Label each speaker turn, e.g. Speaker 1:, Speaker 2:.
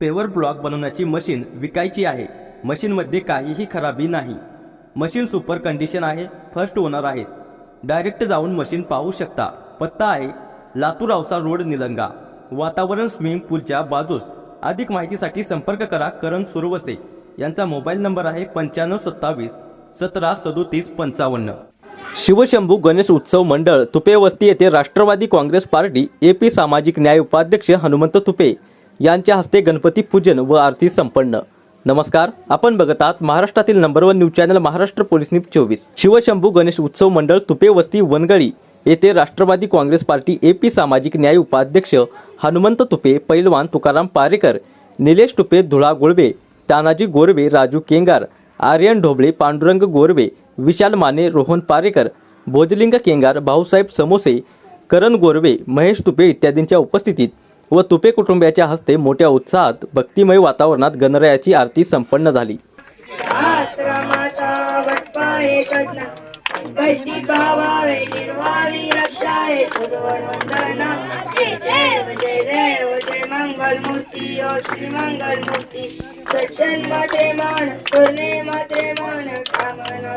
Speaker 1: Paver block बनवण्याची machine विकायची आहे. मशीनमध्ये काहीही खराबी नाही. मशीन सुपर कंडिशन आहे फर्स्ट ओनर आहेत डायरेक्ट जाऊन मशीन पाहू शकता. पत्ता आहे लातूर औसा रोड निलंगा. वातावरण स्विमिंग पूलच्या बाजूस. अधिक माहितीसाठी संपर्क करा करण सुरवसे. यांचा मोबाईल नंबर आहे पंच्याण्णव सत्तावीस सतरा सदोतीस पंचावन्न. शिवशंभू गणेश उत्सव मंडळ तुपे वस्ती येथे Rashtrawadi Congress party A P सामाजिक न्याय उपाध्यक्ष हनुमंत तुपे. यांच्या हस्ते गणपती पूजन व आरती संपन्न. नमस्कार आपण बघत आहात महाराष्ट्रातील number one news channel Maharashtra police news चोवीस. शिवशंभू गणेश उत्सव मंडळ तुपे वस्ती वनगळी येथे Rashtrawadi Congress party A P सामाजिक न्याय उपाध्यक्ष हनुमंत तुपे पैलवान तुकाराम पारेकर निलेश तुपे धुळा गोळवे तानाजी गोरवे राजू केंगार आर्यन ढोबळे पांडुरंग गोरवे विशाल माने रोहन पारेकर भोजलिंग केंगार भाऊसाहेब समोसे करण गोरवे महेश तुपे इत्यादींच्या उपस्थितीत व तुपे कुटुंबियाच्या हस्ते मोठ्या उत्साहात भक्तिमय वातावरणात गणरायाची आरती संपन्न झाली.
Speaker 2: जय देव जय देव मात्रे मान मात्रे मान कामना